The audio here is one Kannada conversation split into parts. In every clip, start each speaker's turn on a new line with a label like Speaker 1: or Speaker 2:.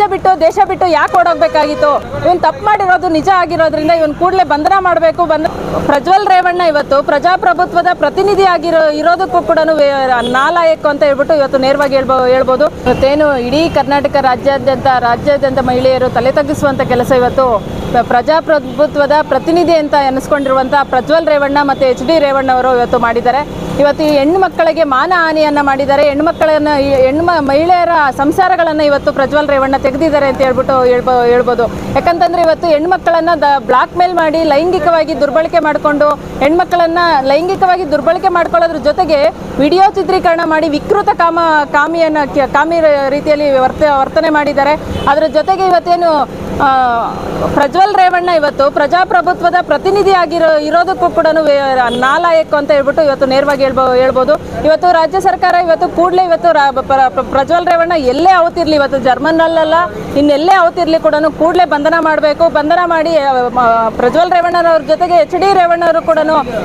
Speaker 1: ರಾಜ್ಯ ಬಿಟ್ಟು ದೇಶ ಬಿಟ್ಟು ಯಾಕೆ ಓಡೋಗ್ಬೇಕಾಗಿತ್ತು? ಇವನ್ ತಪ್ಪು ಮಾಡಿರೋದು ನಿಜ ಆಗಿರೋದ್ರಿಂದ ಇವನ್ ಕೂಡಲೇ ಬಂಧನ ಮಾಡಬೇಕು. ಬಂದ ಪ್ರಜ್ವಲ್ ರೇವಣ್ಣ ಇವತ್ತು ಪ್ರಜಾಪ್ರಭುತ್ವದ ಪ್ರತಿನಿಧಿ ಆಗಿರೋ ಇರೋದಕ್ಕೂ ಕೂಡ ನಾಲಾಯಕ್ ಅಂತ ಹೇಳ್ಬಿಟ್ಟು ಇವತ್ತು ನೇರವಾಗಿ ಹೇಳ್ಬೋ ಹೇಳ್ಬೋದು. ಇವತ್ತೇನು ಇಡೀ ಕರ್ನಾಟಕ ರಾಜ್ಯಾದ್ಯಂತ ರಾಜ್ಯಾದ್ಯಂತ ಮಹಿಳೆಯರು ತಲೆ ತಗ್ಗಿಸುವಂತ ಕೆಲಸ ಇವತ್ತು. ಪ್ರಜಾಪ್ರಭುತ್ವದ ಪ್ರತಿನಿಧಿ ಅಂತ ಎನಿಸ್ಕೊಂಡಿರುವಂಥ ಪ್ರಜ್ವಲ್ ರೇವಣ್ಣ ಮತ್ತು ಎಚ್ ಡಿ ರೇವಣ್ಣ ಅವರು ಇವತ್ತು ಮಾಡಿದ್ದಾರೆ. ಇವತ್ತು ಈ ಹೆಣ್ಣು ಮಕ್ಕಳಿಗೆ ಮಾನ ಹಾನಿಯನ್ನು ಮಾಡಿದ್ದಾರೆ. ಹೆಣ್ಣು ಮಕ್ಕಳನ್ನು ಈ ಹೆಣ್ಣು ಮಹಿಳೆಯರ ಸಂಸಾರಗಳನ್ನು ಇವತ್ತು ಪ್ರಜ್ವಲ್ ರೇವಣ್ಣ ತೆಗೆದಿದ್ದಾರೆ ಅಂತ ಹೇಳ್ಬಿಟ್ಟು ಹೇಳ್ಬೋ ಹೇಳ್ಬೋದು. ಯಾಕಂತಂದ್ರೆ ಇವತ್ತು ಹೆಣ್ಮಕ್ಕಳನ್ನು ದ ಬ್ಲಾಕ್ ಮೇಲ್ ಮಾಡಿ ಲೈಂಗಿಕವಾಗಿ ದುರ್ಬಳಕೆ ಮಾಡಿಕೊಂಡು ಹೆಣ್ಮಕ್ಕಳನ್ನು ಲೈಂಗಿಕವಾಗಿ ದುರ್ಬಳಕೆ ಮಾಡ್ಕೊಳ್ಳೋದ್ರ ಜೊತೆಗೆ ವಿಡಿಯೋ ಚಿತ್ರೀಕರಣ ಮಾಡಿ ವಿಕೃತ ಕಾಮ ಕಾಮಿಯನ್ನು ಕಾಮಿ ರೀತಿಯಲ್ಲಿ ವರ್ತ ವರ್ತನೆ ಮಾಡಿದ್ದಾರೆ. ಅದರ ಜೊತೆಗೆ ಇವತ್ತೇನು ಪ್ರಜ್ವಲ್ ರೇವಣ್ಣ ಇವತ್ತು ಪ್ರಜಾಪ್ರಭುತ್ವದ ಪ್ರತಿನಿಧಿ ಆಗಿರೋ, ಇರೋದಕ್ಕೂ ಕೂಡ ನಾಲಾಯಕ್ ಅಂತ ಹೇಳ್ಬಿಟ್ಟು ಇವತ್ತು ನೇರವಾಗಿ ಹೇಳ್ಬೋ, ಹೇಳ್ಬೋದು. ಇವತ್ತು ರಾಜ್ಯ ಸರ್ಕಾರ ಇವತ್ತು ಕೂಡಲೇ ಇವತ್ತು ಪ್ರಜ್ವಲ್ ರೇವಣ್ಣ ಎಲ್ಲೇ ಅವತ್ತಿರಲಿ ಇವತ್ತು ಜರ್ಮನ್ನಲ್ಲೆಲ್ಲ, ಇನ್ನೆಲ್ಲೇ ಅವತ್ತಿರಲಿ ಕೂಡ ಕೂಡಲೇ ಬಂಧನ ಮಾಡಬೇಕು. ಬಂಧನ ಮಾಡಿ ಪ್ರಜ್ವಲ್ ರೇವಣ್ಣನವ್ರ ಜೊತೆಗೆ ಎಚ್ ಡಿ ರೇವಣ್ಣವರು ಕೂಡ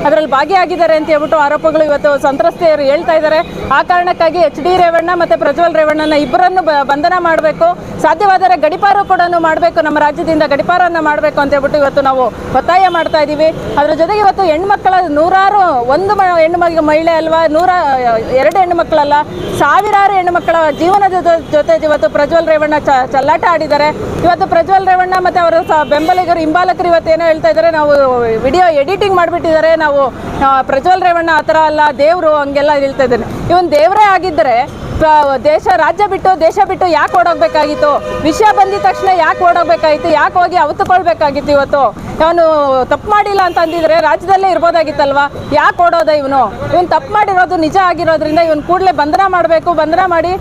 Speaker 1: ಅದರಲ್ಲಿ ಭಾಗಿಯಾಗಿದ್ದಾರೆ ಅಂತ ಹೇಳ್ಬಿಟ್ಟು ಆರೋಪಗಳು ಇವತ್ತು ಸಂತ್ರಸ್ತೆಯರು ಹೇಳ್ತಾ ಇದ್ದಾರೆ. ಆ ಕಾರಣಕ್ಕಾಗಿ ಎಚ್ ಡಿ ರೇವಣ್ಣ ಮತ್ತು ಪ್ರಜ್ವಲ್ ರೇವಣ್ಣನ ಇಬ್ಬರನ್ನು ಬಂಧನ ಮಾಡಬೇಕು. ಸಾಧ್ಯವಾದರೆ ಗಡಿಪಾರು ಕೂಡ ಮಾಡಬೇಕು. ನಮ್ಮ ರಾಜ್ಯದಿಂದ ಗಡಿಪಾರವನ್ನು ಮಾಡಬೇಕು ಅಂತ ಹೇಳ್ಬಿಟ್ಟು ಇವತ್ತು ನಾವು ಒತ್ತಾಯ ಮಾಡ್ತಾ ಇದ್ದೀವಿ ಅದ್ರ ಜೊತೆಗೆ ಇವತ್ತು ಹೆಣ್ಮಕ್ಳ ನೂರಾರು ಒಂದು ಹೆಣ್ಣು ಮಗ, ಮಹಿಳೆ ಅಲ್ವಾ? ನೂರ, ಎರಡು ಹೆಣ್ಣು ಮಕ್ಕಳಲ್ಲ, ಸಾವಿರಾರು ಹೆಣ್ಣು ಮಕ್ಕಳ ಜೀವನದ ಜೊತೆ- ಇವತ್ತು ಪ್ರಜ್ವಲ್ ರೇವಣ್ಣ ಚಲ್ಲಾಟ ಆಡಿದ್ದಾರೆ. ಇವತ್ತು ಪ್ರಜ್ವಲ್ ರೇವಣ್ಣ ಮತ್ತೆ ಅವರ ಬೆಂಬಲಿಗರು ಹಿಂಬಾಲಕರು ಇವತ್ತು ಏನೋ ಹೇಳ್ತಾ ಇದ್ದಾರೆ. ನಾವು ವಿಡಿಯೋ ಎಡಿಟಿಂಗ್ ಮಾಡಿಬಿಟ್ಟಿದ್ದಾರೆ. ನಾವು ಪ್ರಜ್ವಲ್ ರೇವಣ್ಣ ಆ ಥರ ಅಲ್ಲ, ದೇವರು ಹಂಗೆಲ್ಲ ಹೇಳ್ತಾ ಇದ್ದಾನೆ ಇವನ್ ದೇವರೇ ಆಗಿದ್ದರೆ ದೇಶ, ರಾಜ್ಯ ಬಿಟ್ಟು ದೇಶ ಬಿಟ್ಟು ಯಾಕೆ ಓಡೋಗ್ಬೇಕಾಗಿತ್ತು? ವಿಷಯ ಬಂದಿದ ತಕ್ಷಣ ಯಾಕೆ ಓಡೋಗ್ಬೇಕಾಗಿತ್ತು? ಯಾಕೆ ಹೋಗಿ ಅವತ್ತುಕೊಳ್ಬೇಕಾಗಿತ್ತು ಇವತ್ತು? ಅವನು ತಪ್ಪು ಮಾಡಿಲ್ಲ ಅಂತ ಅಂದಿದ್ರೆ ರಾಜ್ಯದಲ್ಲೇ ಇರ್ಬೋದಾಗಿತ್ತಲ್ವಾ? ಯಾಕೆ ಓಡೋದ ಇವನು? ಇವನು ತಪ್ಪು ಮಾಡಿರೋದು ನಿಜ ಆಗಿರೋದ್ರಿಂದ ಇವನು ಕೂಡಲೇ ಬಂಧನ ಮಾಡಬೇಕು, ಬಂಧನ ಮಾಡಿ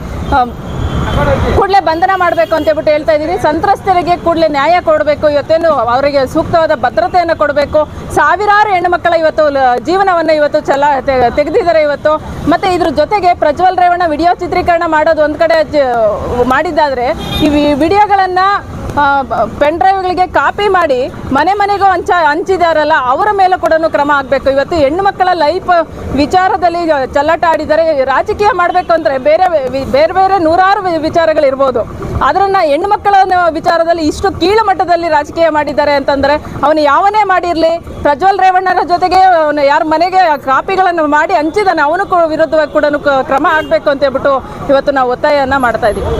Speaker 1: ಕೂಡಲೇ ಬಂಧನ ಮಾಡಬೇಕು ಅಂತ ಹೇಳ್ಬಿಟ್ಟು ಹೇಳ್ತಾ ಇದ್ದೀವಿ ಸಂತ್ರಸ್ತರಿಗೆ ಕೂಡಲೇ ನ್ಯಾಯ ಕೊಡಬೇಕು, ಇವತ್ತೇನು ಅವರಿಗೆ ಸೂಕ್ತವಾದ ಭದ್ರತೆಯನ್ನು ಕೊಡಬೇಕು. ಸಾವಿರಾರು ಹೆಣ್ಣುಮಕ್ಕಳ ಇವತ್ತು ಜೀವನವನ್ನು ಇವತ್ತು ಚಲ ತೆಗೆದಿದ್ದಾರೆ ಇವತ್ತು. ಮತ್ತೆ ಇದ್ರ ಜೊತೆಗೆ ಪ್ರಜ್ವಲ್ ರೇವಣ್ಣ ವಿಡಿಯೋ ಚಿತ್ರೀಕರಣ ಮಾಡೋದು ಒಂದು ಕಡೆ ಮಾಡಿದ್ದಾದ್ರೆ ಈ ವಿಡಿಯೋಗಳನ್ನು ಪೆನ್ ಡ್ರೈವ್ಗಳಿಗೆ ಕಾಪಿ ಮಾಡಿ ಮನೆ ಮನೆಗೂ ಹಂಚ, ಹಂಚಿದಾರಲ್ಲ, ಅವರ ಮೇಲೆ ಕೂಡ ಕ್ರಮ ಆಗಬೇಕು. ಇವತ್ತು ಹೆಣ್ಣು ಮಕ್ಕಳ ಲೈಫ್ ವಿಚಾರದಲ್ಲಿ ಚಲ್ಲಾಟ ಆಡಿದ್ದಾರೆ ರಾಜಕೀಯ ಮಾಡಬೇಕು ಅಂದರೆ ಬೇರೆ ಬೇರೆ ಬೇರೆ ನೂರಾರು ವಿಚಾರಗಳಿರ್ಬೋದು ಅದನ್ನ ಹೆಣ್ಣು ಮಕ್ಕಳ ವಿಚಾರದಲ್ಲಿ ಇಷ್ಟು ಕೀಳು ಮಟ್ಟದಲ್ಲಿ ರಾಜಕೀಯ ಮಾಡಿದ್ದಾರೆ ಅಂತಂದ್ರೆ ಅವನು ಯಾವನೇ ಮಾಡಿರಲಿ, ಪ್ರಜ್ವಲ್ ರೇವಣ್ಣರ ಜೊತೆಗೆ ಅವನು ಯಾರ ಮನೆಗೆ ಕಾಪಿಗಳನ್ನು ಮಾಡಿ ಹಂಚಿದಾನೆ, ಅವನು ವಿರುದ್ಧವಾಗಿ ಕೂಡ ಕ್ರಮ ಆಗಬೇಕು ಅಂತ ಹೇಳ್ಬಿಟ್ಟು ಇವತ್ತು ನಾವು ಒತ್ತಾಯವನ್ನು ಮಾಡ್ತಾ ಇದ್ದೀವಿ